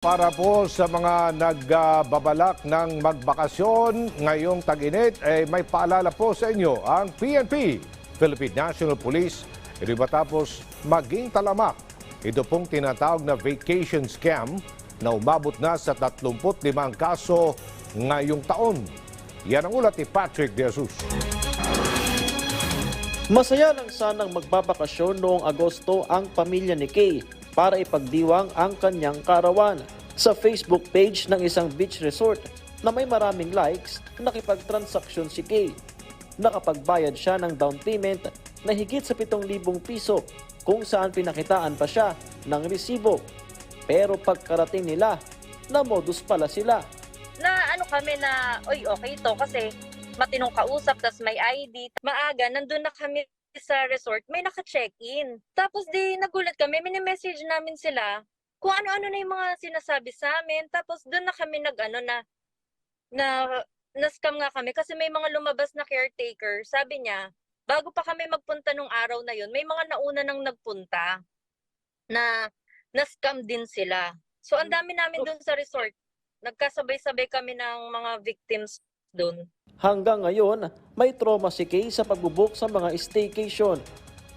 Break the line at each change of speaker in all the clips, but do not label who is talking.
Para po sa mga nagbabalak ng magbakasyon ngayong tag-init, eh, may paalala po sa inyo ang PNP, Philippine National Police. Ito matapos maging talamak. Ito pong tinatawag na vacation scam na umabot na sa 35 kaso ngayong taon. Yan ang ulat ni Patrick De Jesus.
Masaya lang sanang magbabakasyon noong Agosto ang pamilya ni Kay para ipagdiwang ang kanyang karawan. Sa Facebook page ng isang beach resort na may maraming likes, nakipagtransaksyon si Kay. Nakapagbayad siya ng down payment na higit sa 7,000 piso kung saan pinakitaan pa siya ng resibo. Pero pagkarating nila, na modus pala sila.
na ano kami na, oy, okay to kasi matinong kausap, tas may ID. Maaga, nandun na kami sa resort, may naka-check-in. Tapos di nagulat kami, mini-message namin sila kung ano-ano na yung mga sinasabi sa amin. Tapos doon na kami nag-ano na, na, na-scam nga kami kasi may mga lumabas na caretaker. Sabi niya, bago pa kami magpunta nung araw na yun, may mga nauna nang nagpunta na na-scam din sila. So ang dami namin doon sa resort. Nagkasabay-sabay kami ng mga victims doon.
Hanggang ngayon, may trauma si Kay sa pagbubuk sa mga staycation.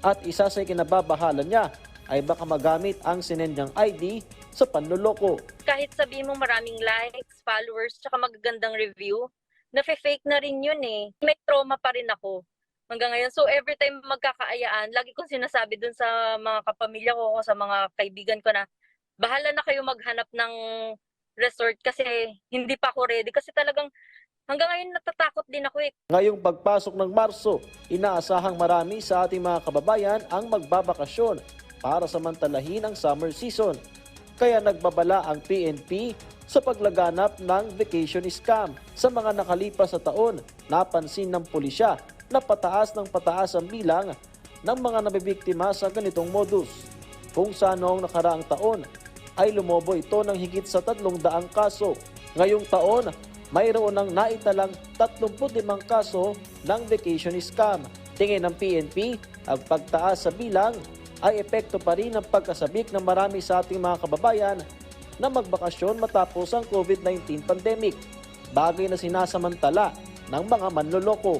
At isa sa kinababahala niya ay baka magamit ang sinendang ID sa panloloko.
Kahit sabihin mo maraming likes, followers, tsaka magagandang review, nafe-fake na rin yun eh. May trauma pa rin ako hanggang ngayon. So every time magkakaayaan, lagi kong sinasabi dun sa mga kapamilya ko o sa mga kaibigan ko na bahala na kayo maghanap ng resort kasi hindi pa ako ready. Kasi talagang hanggang ngayon natatakot din ako eh.
Ngayong pagpasok ng Marso, inaasahang marami sa ating mga kababayan ang magbabakasyon para samantalahin ang summer season. Kaya nagbabala ang PNP sa paglaganap ng vacation scam. Sa mga nakalipas sa taon, napansin ng pulisya na pataas ng pataas ang bilang ng mga nabibiktima sa ganitong modus. Kung sa noong nakaraang taon ay lumobo ito ng higit sa 300 kaso. Ngayong taon, mayroon ng naitalang 35 kaso ng vacation scam. Tingin ng PNP, ang pagtaas sa bilang ay epekto pa rin ng pagkasabik ng marami sa ating mga kababayan na magbakasyon matapos ang COVID-19 pandemic. Bagay na sinasamantala ng mga manloloko.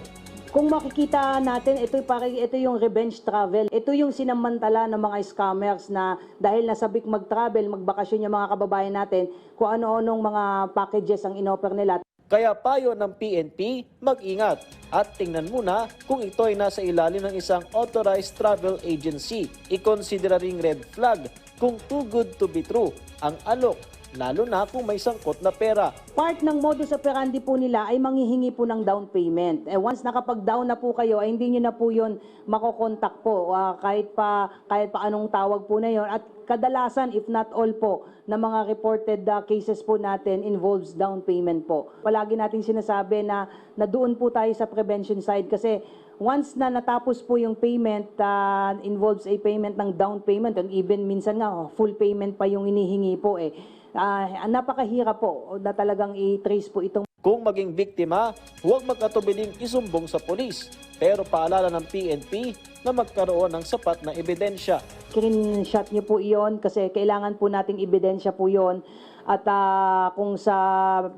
Kung makikita natin, ito, parang, ito yung revenge travel. Ito yung sinamantala ng mga scammers na dahil nasabik mag-travel, magbakasyon yung mga kababayan natin, kung ano-anong mga packages ang inoffer nila.
Kaya payo ng PNP, mag-ingat at tingnan muna kung ito ay nasa ilalim ng isang authorized travel agency. Ikonsidera ring red flag kung too good to be true ang alok, lalo na kung may sangkot na pera.
Part ng modus operandi po nila ay manghihingi po ng down payment. Eh, once nakapag-down na po kayo, ay hindi nyo na po yun makokontak po ah, kahit pa kahit pa anong tawag po na yon at kadalasan if not all po na mga reported ah, cases po natin involves down payment po. Palagi natin sinasabi na na doon po tayo sa prevention side kasi once na natapos po yung payment ah, involves a payment ng down payment and even minsan nga oh, full payment pa yung inihingi po eh. Ah, napakahirap po na talagang i-trace po itong
Kung maging biktima, huwag magkatubiling isumbong sa polis. Pero paalala ng PNP na magkaroon ng sapat na ebidensya.
screenshot niyo po iyon kasi kailangan po nating ebidensya po yon at ah, kung sa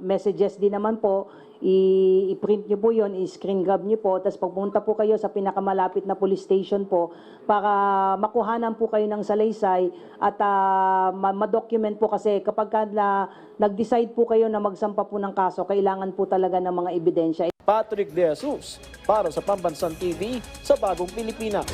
messages din naman po i-print niyo po yon i-screen grab niyo po. Tapos pagpunta po kayo sa pinakamalapit na police station po para makuhanan po kayo ng salaysay at ma- ma-document po. Kasi kapag ka na, nag-decide po kayo na magsampa po ng kaso kailangan po talaga ng mga ebidensya.
Patrick De Jesus para sa Pambansang TV sa Bagong Pilipinas.